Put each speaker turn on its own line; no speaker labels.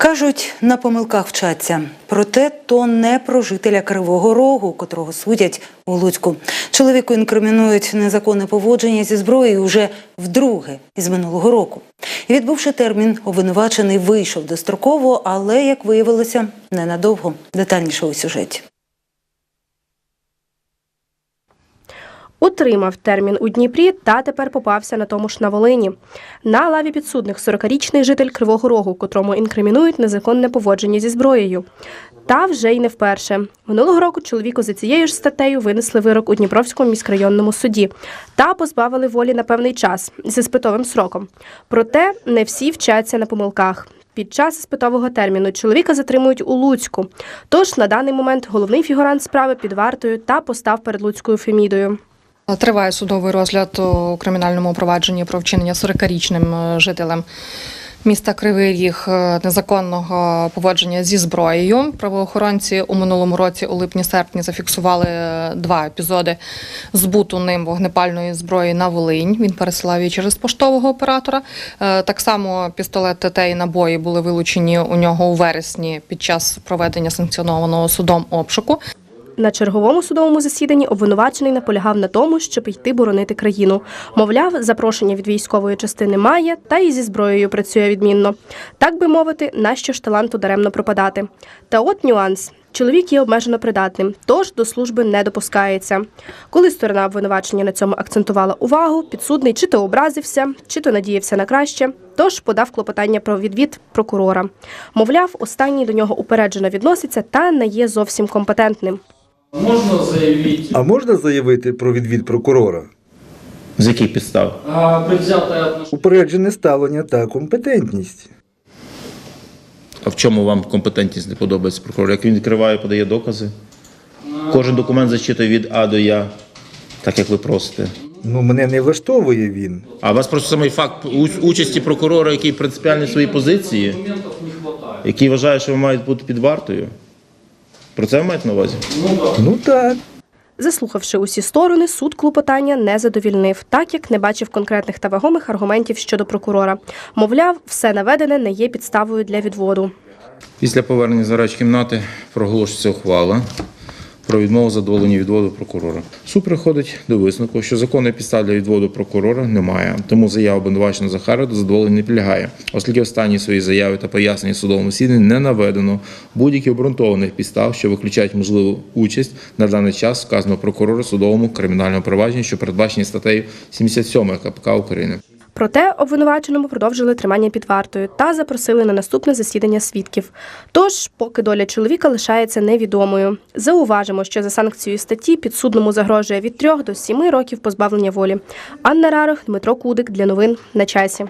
Кажуть, на помилках вчаться. Проте то не про жителя Кривого Рогу, котрого судять у Луцьку. Чоловіку інкримінують незаконне поводження зі зброєю вже вдруге із минулого року. Відбувши термін, обвинувачений вийшов достроково, але, як виявилося, ненадовго. Детальніше у сюжеті.
Утримав термін у Дніпрі та тепер попався на тому ж на Волині. На лаві підсудних 40-річний житель Кривого Рогу, котрому інкримінують незаконне поводження зі зброєю. Та вже й не вперше. Минулого року чоловіку за цією ж статтею винесли вирок у Дніпровському міськрайонному суді та позбавили волі на певний час зі спитовим сроком. Проте не всі вчаться на помилках. Під час іспитового терміну чоловіка затримують у Луцьку. Тож на даний момент головний фігурант справи під вартою та постав перед Луцькою Фемідою.
Триває судовий розгляд у кримінальному провадженні про вчинення 40-річним е, жителем міста Кривий Ріг е, незаконного поводження зі зброєю. Правоохоронці у минулому році, у липні-серпні, зафіксували е, два епізоди збуту ним вогнепальної зброї на Волинь. Він пересилав її через поштового оператора. Так само пістолет ТТ і набої були вилучені у нього у вересні під час проведення санкціонованого судом обшуку.
На черговому судовому засіданні обвинувачений наполягав на тому, щоб йти боронити країну. Мовляв, запрошення від військової частини має, та і зі зброєю працює відмінно. Так би мовити, нащо ж таланту даремно пропадати. Та от нюанс. Чоловік є обмежено придатним, тож до служби не допускається. Коли сторона обвинувачення на цьому акцентувала увагу, підсудний чи то образився, чи то надіявся на краще, тож подав клопотання про відвід прокурора. Мовляв, останній до нього упереджено відноситься та не є зовсім компетентним.
Можна заявити
А можна заявити про відвід прокурора?
З яких підстав?
а, предвзятое.
Упереджене ставлення та компетентність.
А в чому вам компетентність не подобається прокурор? Як він відкриває, подає докази? Кожен документ зачитує від А до Я, так як ви просите.
Ну, мене не влаштовує він.
А у вас просто самий факт у- участі прокурора, який принципіальний в своїй позиції,
Документов не хватает.
який вважає, що ви маєте бути під вартою. Про це ви маєте на увазі?
Ну.
Ну так.
Заслухавши усі сторони, суд клопотання не задовільнив, так як не бачив конкретних та вагомих аргументів щодо прокурора. Мовляв, все наведене не є підставою для відводу.
Після повернення з кімнати проголошується ухвала про відмову задоволення відводу прокурора. Суд приходить до висновку, що законної підстав для відводу прокурора немає, тому заява обвинуваченого Захара до задоволення не підлягає, оскільки в стані своєї заяви та пояснення судовому засіданні не наведено будь-яких обґрунтованих підстав, що виключають можливу участь на даний час вказаного прокурора судовому кримінальному провадженні, що передбачені статтею 77 КПК України.
Проте обвинуваченому продовжили тримання під вартою та запросили на наступне засідання свідків. Тож, поки доля чоловіка лишається невідомою. Зауважимо, що за санкцією статті підсудному загрожує від 3 до 7 років позбавлення волі. Анна Рарох, Дмитро Кудик для новин на часі.